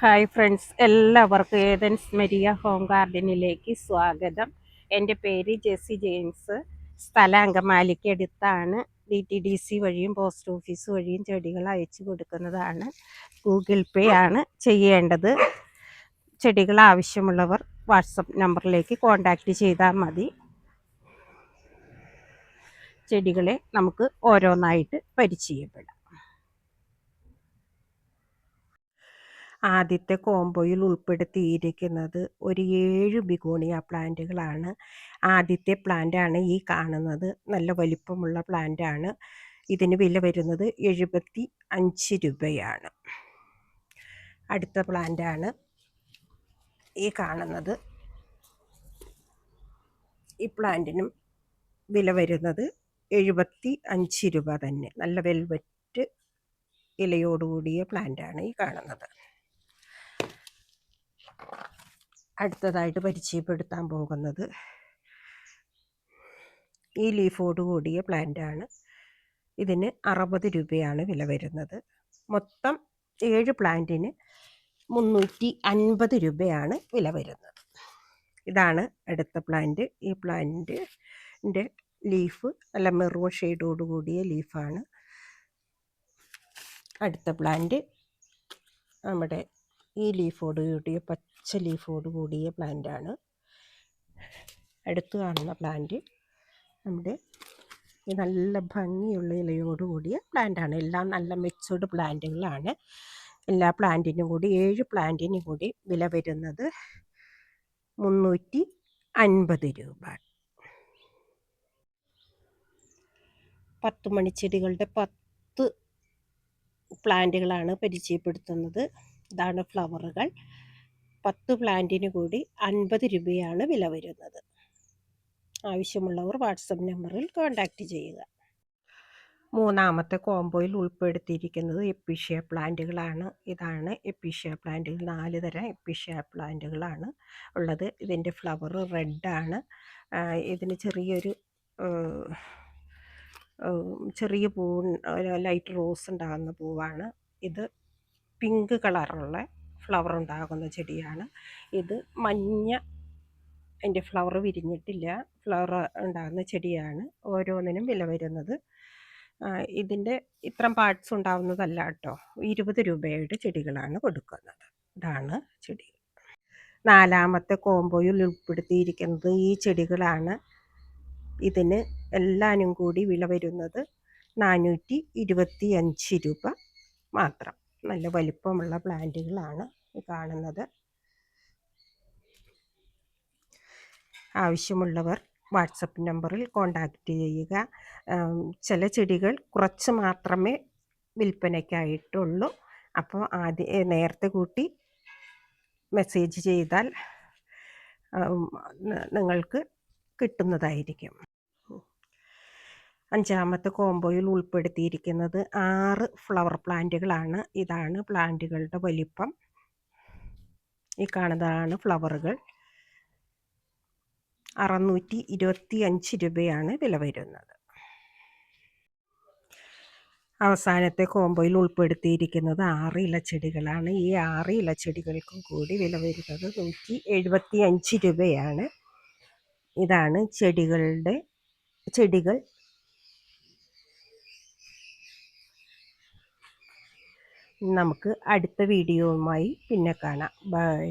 Hi friends എല്ലാവർക്കും Athens Maria home ഗാർഡനിലേക്ക് സ്വാഗതം. എന്റെ പേര് ജെസ്സി ജെയിംസ്. സ്ഥലം അങ്കമാലിക്ക് അടുത്താണ് ഡി ടി ഡി സി വഴിയും പോസ്റ്റ് ഓഫീസ് വഴിയും ചെടികൾ അയച്ചു കൊടുക്കുന്നതാണ്. ഗൂഗിൾ പേ ആണ് ചെയ്യേണ്ടത്. ചെടികൾ ആവശ്യമുള്ളവർ വാട്സപ്പ് നമ്പറിലേക്ക് കോൺടാക്റ്റ് ചെയ്താൽ മതി. ചെടികളെ നമുക്ക് ഓരോന്നായിട്ട് പരിചയപ്പെടാം. ആദ്യത്തെ കോംബോയിൽ ഉൾപ്പെടുത്തിയിരിക്കുന്നത് ഒരു ഏഴ് ബിഗോണിയ പ്ലാന്റുകളാണ്. ആദ്യത്തെ പ്ലാന്റാണ് ഈ കാണുന്നത്. നല്ല വലിപ്പമുള്ള പ്ലാന്റാണ്. ഇതിന് വില വരുന്നത് എഴുപത്തി അഞ്ച് രൂപയാണ്. അടുത്ത പ്ലാന്റാണ് ഈ കാണുന്നത്. ഈ പ്ലാന്റിനും വില വരുന്നത് എഴുപത്തി അഞ്ച് രൂപ തന്നെ. നല്ല വെൽവെറ്റ് ഇലയോടുകൂടിയ പ്ലാന്റാണ് ഈ കാണുന്നത്. അടുത്തതായിട്ട് പരിചയപ്പെടുത്താൻ പോകുന്നത് ഈ ലീഫോട് കൂടിയ പ്ലാന്റാണ് ഇതിന് അറുപത് രൂപയാണ് വില വരുന്നത്. മൊത്തം ഏഴ് പ്ലാന്റിന് മുന്നൂറ്റി അൻപത് രൂപയാണ് വില വരുന്നത്. ഇതാണ് അടുത്ത പ്ലാന്റ് ഈ പ്ലാന്റിന്റെ ലീഫ് നല്ല മെറൂൺ ഷെയ്ഡോട് കൂടിയ ലീഫാണ് അടുത്ത പ്ലാന്റ് നമ്മുടെ ഈ ലീഫോട് കൂടിയ പച്ച ലീഫോട് കൂടിയ പ്ലാന്റാണ്. അടുത്ത് കാണുന്ന പ്ലാന്റ് നമ്മുടെ ഈ നല്ല ഭംഗിയുള്ള ഇലയോട് കൂടിയ പ്ലാന്റാണ്. എല്ലാം നല്ല മെച്ചൂർഡ് പ്ലാന്റുകളാണ്. എല്ലാ പ്ലാന്റിനും കൂടി ഏഴ് പ്ലാന്റിനും കൂടി വില വരുന്നത് മുന്നൂറ്റി അൻപത് രൂപ. പത്ത് മണിച്ചെടികളുടെ പത്ത് പ്ലാന്റുകളാണ് പരിചയപ്പെടുത്തുന്നത്. ഇതാണ് ഫ്ലവറുകൾ. പത്ത് പ്ലാന്റിന് കൂടി അൻപത് രൂപയാണ് വില വരുന്നത്. ആവശ്യമുള്ളവർ വാട്സപ്പ് നമ്പറിൽ കോൺടാക്റ്റ് ചെയ്യുക. മൂന്നാമത്തെ കോംബോയിൽ ഉൾപ്പെടുത്തിയിരിക്കുന്നത് എപ്പിഷ്യ പ്ലാന്റുകളാണ്. ഇതാണ് എപ്പിഷ്യ പ്ലാന്റുകൾ. നാല് തരം എപ്പിഷ്യ പ്ലാന്റുകളാണ് ഉള്ളത്. ഇതിന്റെ ഫ്ലവർ റെഡാണ്. ഇതിന് ചെറിയൊരു ചെറിയ പൂ ലൈറ്റ് റോസ് ഉണ്ടാകുന്ന പൂവാണ്. ഇത് പിങ്ക് കളറുള്ള ഫ്ലവർ ഉണ്ടാകുന്ന ചെടിയാണ്. ഇത് മഞ്ഞ അതിന്റെ ഫ്ലവർ വിരിഞ്ഞിട്ടില്ല. ഫ്ലവർ ഉണ്ടാകുന്ന ചെടിയാണ് ഓരോന്നിനും വില വരുന്നത്. ഇതിന്റെ ഇത്രയും പാർട്സ് ഉണ്ടാവുന്നതല്ല കേട്ടോ. ഇരുപത് രൂപയുടെ ചെടികളാണ് കൊടുക്കുന്നത്. ഇതാണ് ചെടി. നാലാമത്തെ കോമ്പോയിൽ ഉൾപ്പെടുത്തിയിരിക്കുന്നത് ഈ ചെടികളാണ്. ഇതിന് എല്ലാനും കൂടി വില വരുന്നത് നാനൂറ്റി ഇരുപത്തി അഞ്ച് രൂപ മാത്രം. നല്ല വലിപ്പമുള്ള പ്ലാന്റുകളാണ് കാണുന്നത്. ആവശ്യമുള്ളവർ വാട്സപ്പ് നമ്പറിൽ കോണ്ടാക്റ്റ് ചെയ്യുക. ചില ചെടികൾ കുറച്ച് മാത്രമേ വിൽപ്പനയ്ക്കായിട്ടുള്ളൂ. അപ്പോൾ ആദ്യം നേരത്തെ കൂട്ടി മെസ്സേജ് ചെയ്താൽ നിങ്ങൾക്ക് കിട്ടുന്നതായിരിക്കും. അഞ്ചാമത്തെ കോംബോയിൽ ഉൾപ്പെടുത്തിയിരിക്കുന്നത് ആറ് ഫ്ലവർ പ്ലാന്റുകളാണ് ഇതാണ് പ്ലാന്റുകളുടെ വലിപ്പം. ഈ കാണുന്നതാണ് ഫ്ലവറുകൾ അറുന്നൂറ്റി ഇരുപത്തി അഞ്ച് രൂപയാണ് വില വരുന്നത്. അവസാനത്തെ കോംബോയിൽ ഉൾപ്പെടുത്തിയിരിക്കുന്നത് ആറ് ഇലച്ചെടികളാണ്. ഈ ആറ് ഇലച്ചെടികൾക്കും കൂടി വില വരുന്നത് നൂറ്റി എഴുപത്തി അഞ്ച് രൂപയാണ്. ഇതാണ് ചെടികളുടെ ചെടികൾ നമുക്ക് അടുത്ത വീഡിയോയുമായി പിന്നെ കാണാം. ബൈ